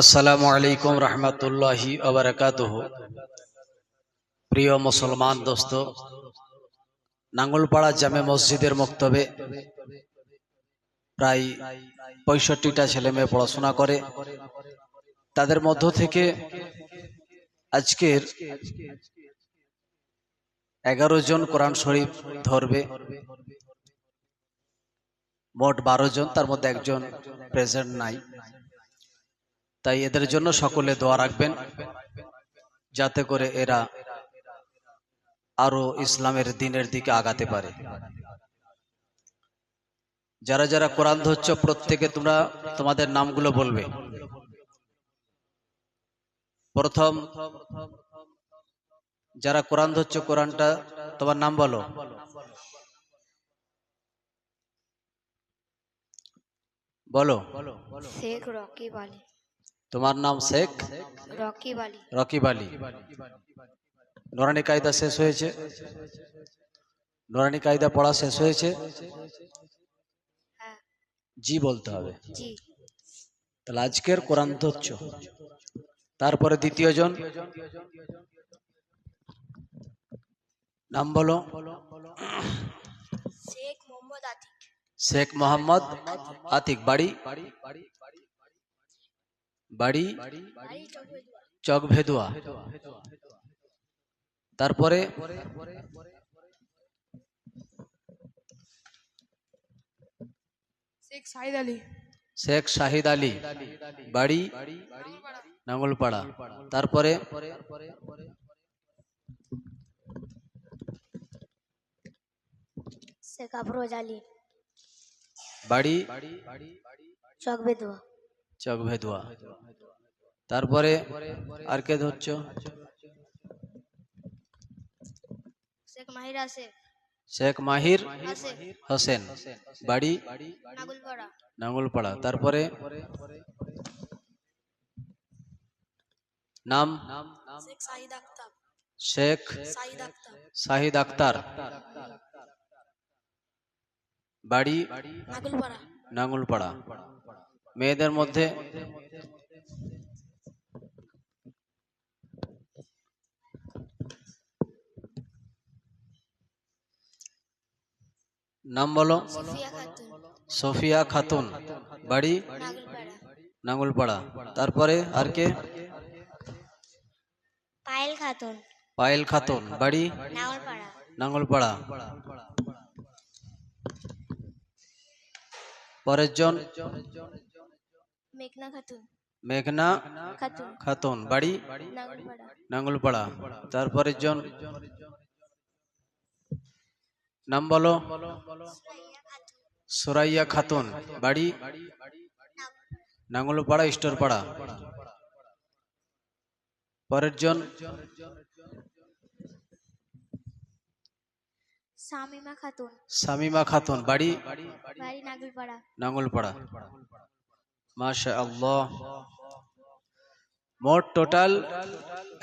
আসসালামু আলাইকুম রহমতুল্লাহি প্রিয় মুসলমান দোস্ত, নাঙ্গলপাড়া জামে মসজিদের মক্তবে প্রায় পঁয়ষট্টিটা ছেলে মেয়ে পড়াশোনা করে। তাদের মধ্য থেকে আজকের এগারো জন কোরআন শরীফ ধরবে। মোট বারো জন, তার মধ্যে একজন প্রেজেন্ট নাই। তাই এদের জন্য সকলে দোয়া রাখবেন, যাতে করে এরা আরও ইসলামের দিনের দিকে আগাতে পারে। যারা যারা কোরআন ধরছ, প্রত্যেকে তোমরা তোমাদের নামগুলো বলবে। প্রথম, যারা কোরআন ধরছ, কোরআনটা তোমার নাম বলো। বলো। শেখ রকিব আলী। তোমার নাম শেখ? রকিব আলী রকিব নোরানি কায়দা শেষ হয়েছে। নোরানি কায়দা পড়া শেষ হয়েছে? হ্যাঁ। জি বলতে হবে। জি। তাহলে আজকের কোরআন ধরছ তারপরে দ্বিতীয় জন। নাম বলো। শেখ মোহাম্মদ আতিক। শেখ মোহাম্মদ আতিক। বাড়ি? বাড়ি? চক ভেদুয়া তারপরে? শেখ সাহিদ আলী। শেখ শাহিদ আলী। বাড়ি? নাঙ্গলপাড়া। তারপরে? শেখ আফরোজ আলী। বাড়ি? চক বেদুয়া চক ভেদুয়া তারপরে আর কে ধরছ? শেখ মাহির হোসেন। বাড়ি? নাঙ্গলপাড়া তারপরে? নাম? শেখ শাহিদ আক্তার বাড়ি? নাঙ্গলপাড়া মেয়েদের মধ্যে নাম বলো। সুফিয়া খাতুন। বাড়ি? নাঙ্গলপাড়া তারপরে আর কে? পায়েল খাতুন। পায়েল খাতুন। বাড়ি? নাঙ্গলপাড়া পরের জন? মেঘনা খাতুন মেঘনা খাতুন খাতুন বাড়ি নাঙ্গলপাড়া তারপরের জন? নাম বলো। সুরাইয়া খাতুন। বাড়ি? নাঙ্গলপাড়া স্টোরপাড়া পরের জন? শামিমা খাতুন। শামিমা খাতুন। বাড়ি? নাগলপাড়া। নাঙ্গলপাড়া মাশা আল্লাহ মোট টোটাল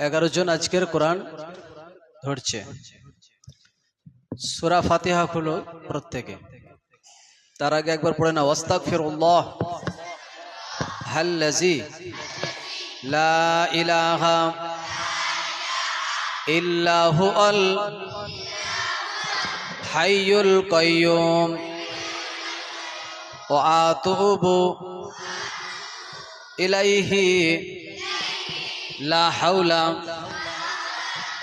এগারো জন আজকের কোরআন ধরছে। সুরা ফাতিহা হল প্রত্যেকে তার আগে একবার পড়ে না ওয়াস্তাক ফিরুল্লাহ হাল্লাজি লা ইলাহা ইল্লাহু আল হাইয়ুল কাইয়ুম। ও আতুবু إليه. لا حول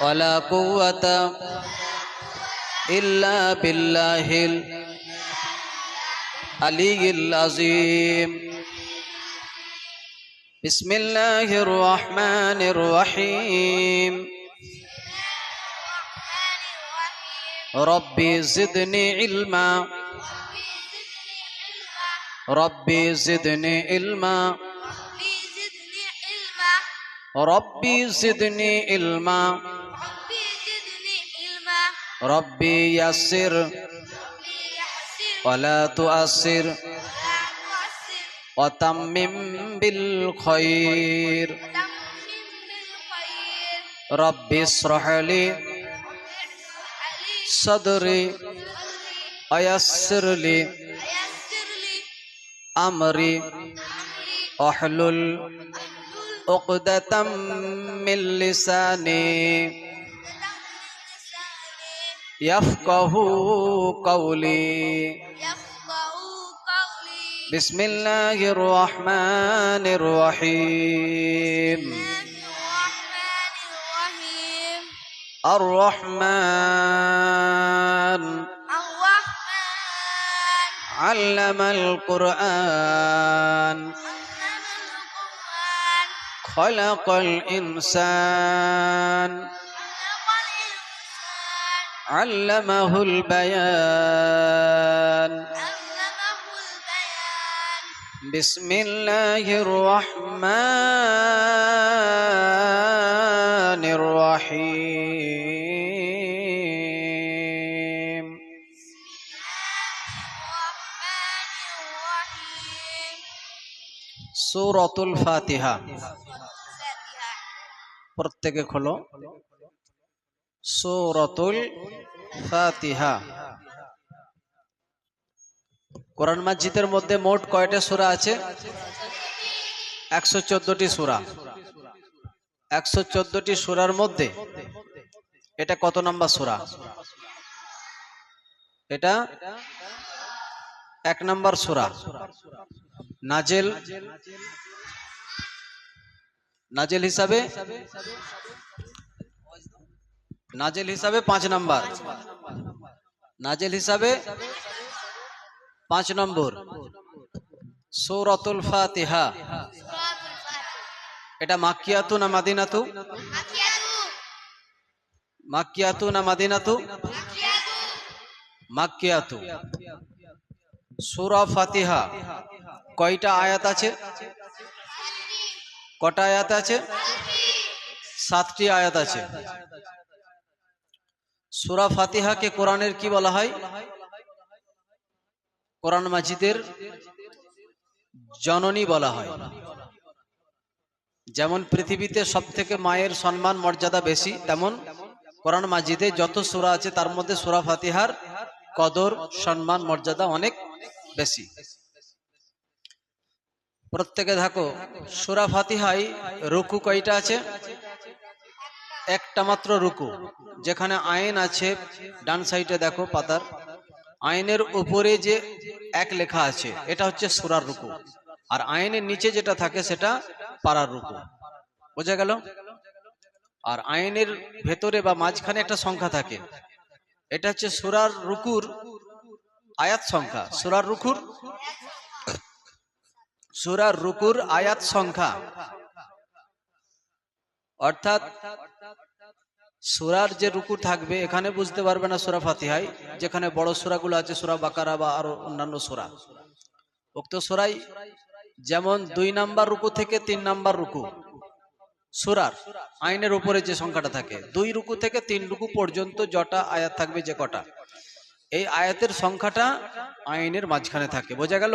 ولا قوة إلا بالله العلي العظيم. بسم الله الرحمن الرحيم. ربي زدني علما. ربي زدني علما. ربي زدني علما. ربي يسر. ولا تؤثر وتمم بالخير. ربي اشرح لي صدري. ويسر لي أمري. أحلل عقدة من لساني. يفقه قولي. بسم الله الرحمن الرحيم. الرحمن. علم القرآن. خلق الإنسان. علمه البيان. بسم الله الرحمن الرحيم. سورة الفاتحة. প্রত্যেকে খোলো। সূরাতুল কোরআন মাজিদের মধ্যে মোট কয়টা সূরা আছে? একশো চোদ্দটি সূরা। একশো চোদ্দটি সূরার মধ্যে এটা কত নম্বর সূরা? এটা এক নম্বর সূরা। নাজেল নাজেল হিসাবে? নাজেল হিসাবে পাঁচ নম্বর। নাজেল হিসাবে পাঁচ নম্বর। সৌরতুল ফাতিহা। এটা মাকিয়াতু না মাদিনাতু? মাকিয়াতু না মাদিনাতু? মাকিয়াতু সুরা ফাতিহা। কয়টা আয়াত আছে? কটা আয়াত আছে? সাতটি আয়াত আছে। সূরা ফাতিহাকে কোরআনের কি বলা হয়? কোরআন মাজিদের জননী বলা হয়। যেমন পৃথিবীতে সব থেকে মায়ের সম্মান, মর্যাদা বেশি, তেমন কোরআন মাজিদে যত সুরা আছে, তার মধ্যে সুরা ফাতিহার কদর, সম্মান, মর্যাদা অনেক বেশি। প্রত্যেকে দেখো সূরা ফাতিহায় রুকু কয়টা আছে? একটা মাত্র রুকু। যেখানে আইন আছে, ডান সাইডে দেখো পাতার। আইনের উপরে যে এক লেখা আছে, এটা হচ্ছে সুরার রুকু। আর আইনের নিচে যেটা থাকে, সেটা পাড়ার রুকু। বোঝা গেল? আর আইনের ভেতরে বা মাঝখানে একটা সংখ্যা থাকে। এটা হচ্ছে সুরার রুকুর আয়াত সংখ্যা। সুরার রুকুর সুরার রুকুর আয়াত সংখ্যা। অর্থাৎ সুরার যে রুকু থাকবে, এখানে বুঝতে পারবে না সুরা ফাতিহাই, যেখানে বড় সুরাগুলো আছে, সুরা বাকারা বা আরও অন্যান্য সুরা। উক্ত সুরাই যেমন দুই নাম্বার রুকু থেকে তিন নাম্বার রুকু, সুরার আইনের উপরে যে সংখ্যাটা থাকে, দুই রুকু থেকে তিন রুকু পর্যন্ত যটা আয়াত থাকবে যে কটা। এই আয়াতের সংখ্যাটা আইনের মাঝখানে থাকে, বোঝা গেল?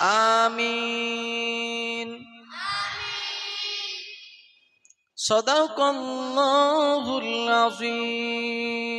الضالين آمين آمين صدق الله العظيم